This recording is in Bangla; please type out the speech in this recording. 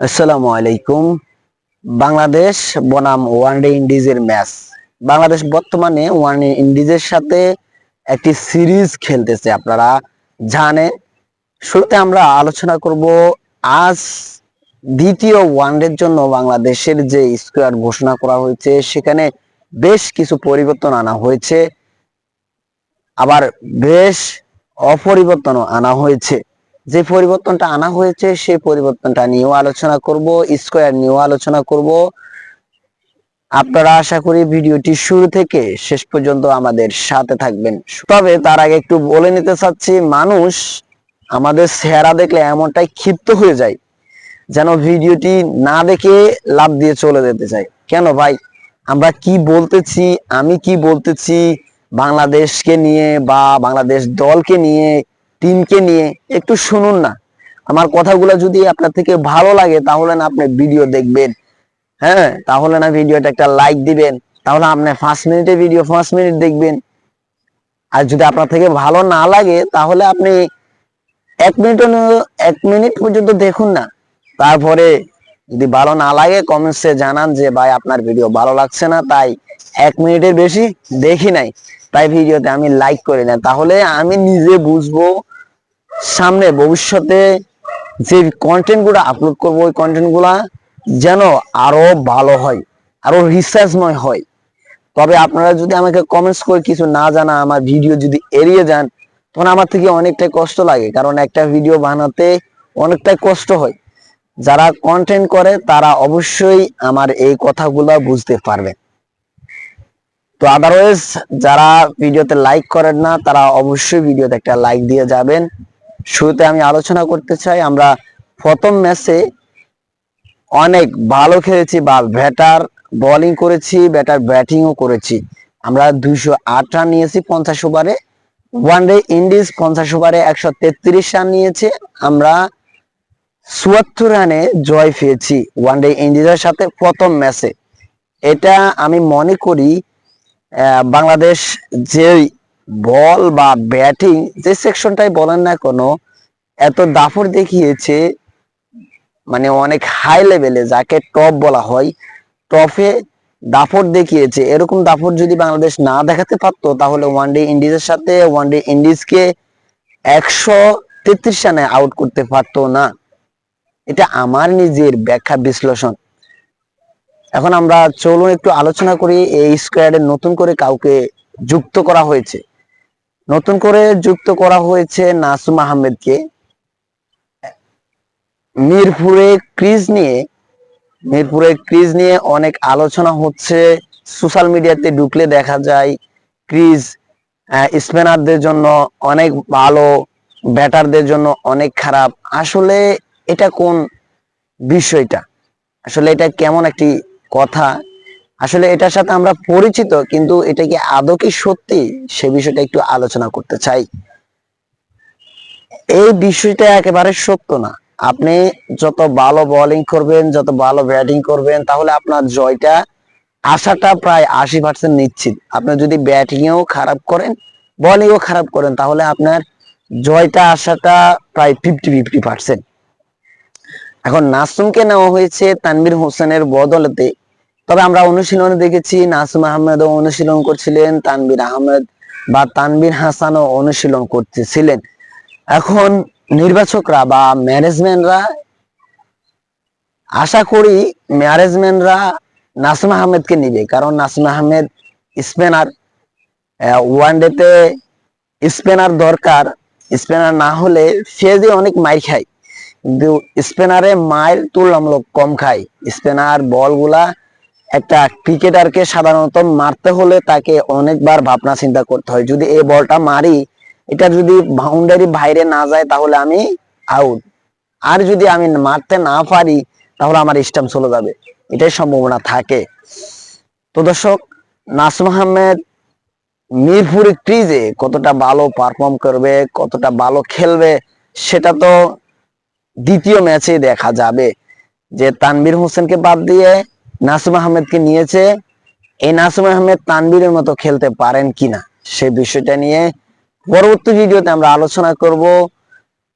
আসসালামু আলাইকুম। বাংলাদেশ বনাম ওয়ানডে ইন্ডিজের ম্যাচ। বাংলাদেশ বর্তমানে ওয়ানডে ইন্ডিজের সাথে একটি সিরিজ খেলতেছে, আপনারা জানেন। শুরুতে আমরা আলোচনা করব আজ দ্বিতীয় ওয়ানডের জন্য বাংলাদেশের যে স্কোয়াড ঘোষণা করা হয়েছে, সেখানে বেশ কিছু পরিবর্তন আনা হয়েছে। আবার বেশ অপরিবর্তনও আনা হয়েছে। যে পরিবর্তনটা আনা হয়েছে সেই পরিবর্তনটা নিয়েও আলোচনা করব, স্কোয়ার নিয়েও আলোচনা করব। আপনারা আশা করি ভিডিওটি শুরু থেকে শেষ পর্যন্ত আমাদের সাথে থাকবেন। তবে তার আগে একটু বলে নিতে চাচ্ছি, মানুষ আমাদের চেহারা দেখলে এমনটাই ক্ষিপ্ত হয়ে যায় যেন ভিডিওটি না দেখে লাভ দিয়ে চলে যেতে চায়। কেন ভাই? আমরা কি বলতেছি, আমি কি বলতেছি, বাংলাদেশকে নিয়ে বা বাংলাদেশ দলকে নিয়ে টিমকে নিয়ে একটু শুনুন না। আমার কথাগুলো যদি আপনার থেকে ভালো লাগে, তাহলে না আপনি ভিডিও দেখবেন। হ্যাঁ তাহলে না ভিডিওটা একটা লাইক দিবেন। তাহলে আপনি পাঁচ মিনিটের ভিডিও পাঁচ মিনিট দেখবেন। আর যদি আপনার থেকে ভালো না লাগে, তাহলে আপনি এক মিনিট এক মিনিট পর্যন্ত দেখুন না। তারপরে যদি ভালো না লাগে কমেন্টসে জানান যে, ভাই, আপনার ভিডিও ভালো লাগছে না। তাই এক মিনিটের বেশি দেখি নাই। তাই ভিডিওতে আমি লাইক করি না। তাহলে আমি নিজে বুঝব সামনে ভবিষ্যতে যে কন্টেন্টগুলো আপলোড করব, ওই কন্টেন্টগুলা যেন আরও ভালো হয়, আরও রিসার্চময় হয়। তবে আপনারা যদি আমাকে কমেন্টস করে কিছু না জানা, আমার ভিডিও যদি এড়িয়ে যান, তখন আমার থেকে অনেকটাই কষ্ট লাগে। কারণ একটা ভিডিও বানাতে অনেকটাই কষ্ট হয়। যারা কন্টেন্ট করে, তারা অবশ্যই আমার এই কথাগুলো বুঝতে পারবে। তো আদারওয়াইজ যারা ভিডিওতে লাইক করেন না, তারা অবশ্যই ভিডিওতে একটা লাইক দিয়ে যাবেন। শুরুতে আমি আলোচনা করতে চাই, আমরা প্রথম ম্যাচে অনেক ভালো খেলেছি, বা ব্যাটার বোলিং করেছি ব্যাটার ব্যাটিংও করেছি। আমরা দুইশো আট রান নিয়েছি পঞ্চাশ ওভারে ওয়ানডে ইন্ডিজ পঞ্চাশ ওভারে একশো তেত্রিশ রান নিয়েছে। আমরা চুয়াত্তর রানে জয় পেয়েছি ওয়ানডে ইন্ডিজের সাথে প্রথম ম্যাচে এটা আমি মনে করি বাংলাদেশ যে বল বা ব্যাটিং যে সেকশনটাই বলেন না কোনো, এত দাফর দেখিয়েছে মানে অনেক হাই লেভেলে যাকে টপ বলা হয় টপে দাফর দেখিয়েছে। এরকম দাফর যদি বাংলাদেশ না দেখাতে পারতো, তাহলে ওয়ানডে ইন্ডিজের সাথে ওয়ানডে ইন্ডিজকে একশো তেত্রিশ রানে আউট করতে পারতো না। এটা আমার নিজের ব্যাখ্যা বিশ্লেষণ। এখন আমরা চলুন একটু আলোচনা করি, এই স্কোয়াডে নতুন করে কাউকে যুক্ত করা হয়েছে। নতুন করে যুক্ত করা হয়েছে নাসুম আহমেদকে। মিরপুরে ক্রিজ নিয়ে, মিরপুরে ক্রিজ নিয়ে অনেক আলোচনা হচ্ছে। সোশ্যাল মিডিয়াতে ঢুকলে দেখা যায় ক্রিজ স্পিনারদের জন্য অনেক ভালো, ব্যাটারদের জন্য অনেক খারাপ। আসলে এটা কোন বিষয়টা? আসলে এটা কেমন একটি কথা? আসলে এটার সাথে আমরা পরিচিত, কিন্তু এটা কি আদৌ কি সত্যি? সে বিষয়টা একটু আলোচনা করতে চাই। এই বিষয়টা একেবারে সত্য না। আপনি যত ভালো বোলিং করবেন, যত ভালো ব্যাটিং করবেন, তাহলে আপনার জয়টা আশাটা প্রায় আশি পার্সেন্ট নিশ্চিত। আপনি যদি ব্যাটিংয়েও খারাপ করেন বোলিংও খারাপ করেন, তাহলে আপনার জয়টা আশাটা প্রায় ফিফটি ফিফটি পার্সেন্ট এখন নাসুমকে নেওয়া হয়েছে তানভীর হোসেনের বদলতে তবে আমরা অনুশীলনে দেখেছি নাসুম আহমেদও অনুশীলন করছিলেন, তানভীর আহমেদ বা তানভীর হাসানও অনুশীলন করতেছিলেন। এখন নির্বাচকরা বা ম্যানেজমেন্টরা, আশা করি ম্যানেজমেন্টরা নাসিম আহমেদকে নিবে, কারণ নাসিম আহমেদ স্পিনার। ওয়ানডেতে স্পিনার দরকার, স্পেনার না হলে যে অনেক মাইর খায়। কিন্তু স্পেনারে মায়ের তুলনামূলক কম খায়। স্পিনার বলগুলা একটা ক্রিকেটারকে সাধারণত মারতে হলে তাকে অনেকবার ভাবনা চিন্তা করতে হয়। যদি এই বলটা মারি, এটা যদি বাউন্ডারি বাইরে না যায়, তাহলে আমি আউট আর যদি আমি মারতে না পারি, তাহলে আমার স্টাম্প চলে যাবে। এটাই সম্ভাবনা থাকে। তো দর্শক নাসুম আহমেদ মিরপুর ক্রিজে কতটা ভালো পারফর্ম করবে, কতটা ভালো খেলবে, সেটা তো দ্বিতীয় ম্যাচে দেখা যাবে। যে তানভীর হোসেনকে বাদ দিয়ে নাসুম আহমেদকে নিয়েছে। এই নাসুম আহমেদ তানবিরের মতো খেলতে পারেন কিনা, সে বিষয়টা নিয়ে পরবর্তী ভিডিওতে আমরা আলোচনা করব।